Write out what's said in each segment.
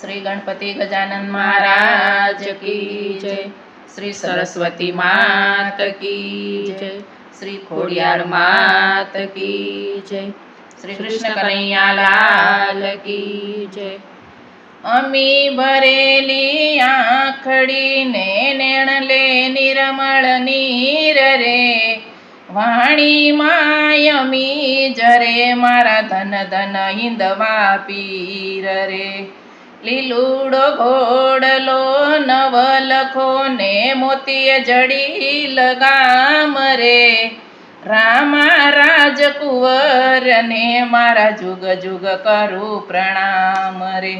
શ્રી ગણપતિ ગજાનન મહારાજ કી જય. શ્રી સરસ્વતી માત કી જય. શ્રી ખોડિયાર માત કી જય. શ્રી કૃષ્ણ કનૈયા લાલ કી જય. અમી ભરેલી આંખડીને નેણ લે નિરમળ નીર રે. વાણી માયમી જરે મારા ધન ધન હિંદવા પીર રે. લીલુડો ઘોડલો નવલખો ને મોતીએ જડી લગામ રે. રામા રાજકુંવર ને મારા જુગ જુગ કરું પ્રણામ રે.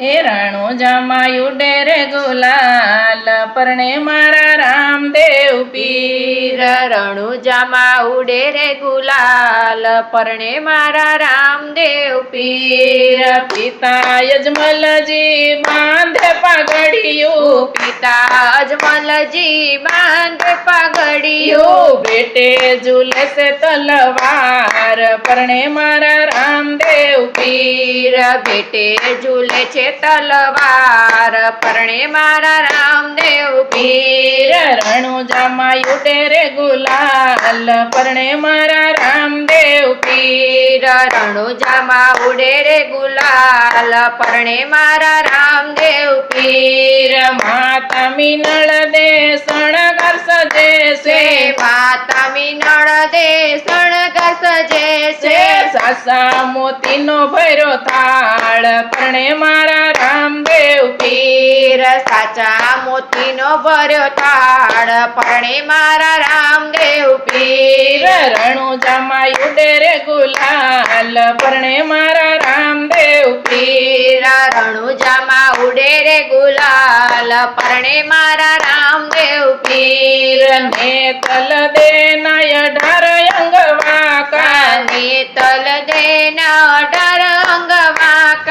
એ રાણુ જામાયું ડેરે ગુલાલ પરણે મારા રામદેવ પીર રણુજામાં ઉડે રે ગુલાલ પરણે મારા રામદેવ પીર. પિતા યજમલજી બાંધે પાઘડિયું પિતા અજમલજી બાંધ પાઘડિયું બેટે ઝૂલે છે તલવાર પરણે મારા રામદેવ પીર. બેટે ઝૂલે છે તલવાર પરણે મારા રામદેવ પીર. રણુજામાં યુટે તેરે ગુલાલ પરણે મારા રામદેવ પીર. પીર રણુજામાં ઉડે રે ગુલાલ પરણે મારા રામદેવ પીર. માતા મિનળ દે શણગાર સજે છે છે માતા મિનળ દે શણગાર સજે છે છે સાસા મોતીનો ભૈરો થાળ પરણે મારા રામદેવ પીર પીર સાચા મોતીનો ભર્યો તાળ પરણે મારા રામદેવ પીર પીર રણુજામાં યુડે રે ગુલાલ પરણે મારા રામદેવ પીર પીર ગુલાલ પરણે મારા રામદેવ પીર. ને તલ દે નય ઢાર અંગવા કાને તલ દેના અઢાર અંગમાં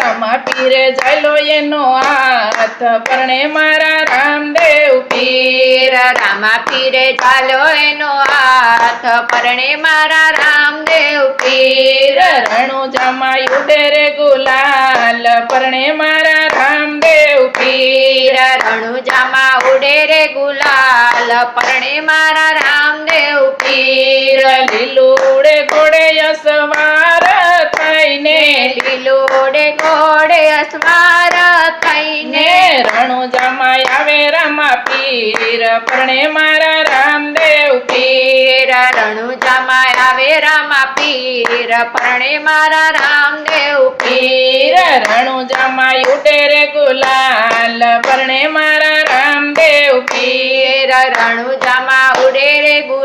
રમા પીરે જયલો એનો હાથ પરણે મારા રામદેવ પીર. રામા પીરે જાલો એનો હાથ પરણે મારા રામદેવ પીર પીર જમાયું યુડે રે ગુલાલ. પરણે મારા રામદેવ પીર પીર રણુજામાં ઉડે રે ગુલાલ. પરણે મારા રામદેવ પીર લીલુડે ઘોડે અસવાર થઈને, લીલુડે ઘોડે અસવાર થઈને રણુજામાં આવે રામા પીર, પરણે મારા રામદેવ પીર. રણુ રણુજામાં આવે રામા પીર, પરણે મારા રામદેવ પીર. રણુજામાં યુટે રે ગુલાલ, પરણે મારા રામદેવ પીર. રણુ જમા ઉડે ગુલાલ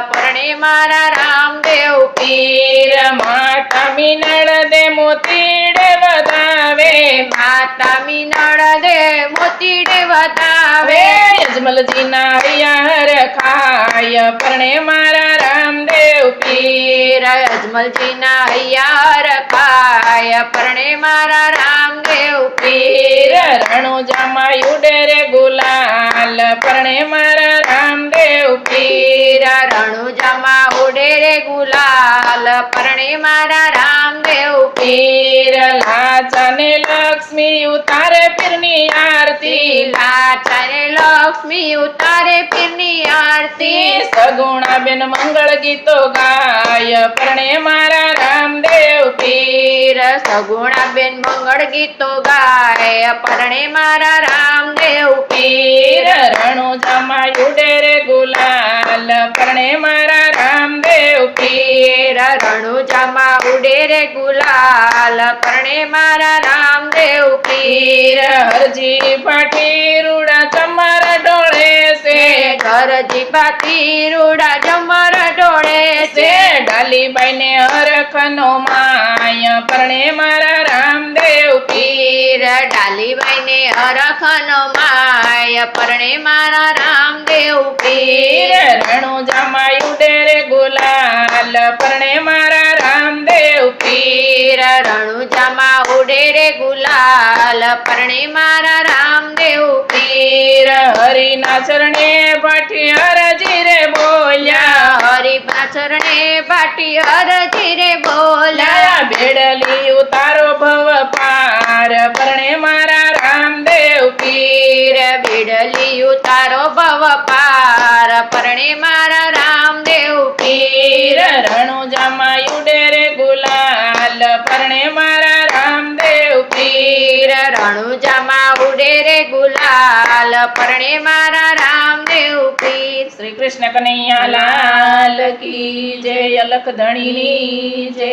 પરણે મારા રામદેવ પીર, માતા મિનળ દે મોતીડે વધાવે, માતા મિનળ દે મોતીડે વધાવે. હવે યજમલજીના હરિયાર ખાય, પરણે મારા રામદેવ પીર. યજમલજી હૈયાર ખાય, પરણે રામદેવ પીર. રણુજામાં યુડે રે ગુલાલ, પરણે લક્ષ્મી ઉતારે પીરની આરતી. લાચારે લક્ષ્મી ઉતારે પીરની આરતી. સગુણા બેન મંગળ ગીતો ગાય. પરણે મારા રામદેવ પીર. સગુણા બેન મંગળ ગીતો ગાય. પરણે મારા રામદેવ પીર. રણુ જમાયું ડેરે ગુલાલ. પરણે મારા પીર પીર રણુજામાં ઉડે રે ગુલાલ, પરણે મારા રામદેવ પીર. હરજી પાટી રૂડા ચમર ડોળે છે. ઘરજી પાતી રૂડા જમર ડોળે છે. ડાલી ડાલીબાઈ ને હરખનો માય, પરણે મારા રામદેવ પીર. પીર ડાલીબાઈ ને હરખનો માય, પરણે મારા રામદેવ પીર. પીર જમાયું ડેરે ગુલાલ પરણે મારા રામદેવ પીર. પીર રણુજામાં ઉડે રે ગુલાલ પરણે મારા રામદેવ પીર. હરિના ચરણે ભાટી હરજી રે બોલ્યા. હરી પાછરણે પાટી હરજી રે બોલા પરણે મારા રામદેવ પીર પીર જમાયું ડેરે ગુલાલ. પરણે મારા રામદેવ પીર પીર જમાવું ડેરે ગુલાલ. પરણે મારા રામદેવ પીર. શ્રી કૃષ્ણ કનૈયા લાલ કી જય અલખ ધણી જય.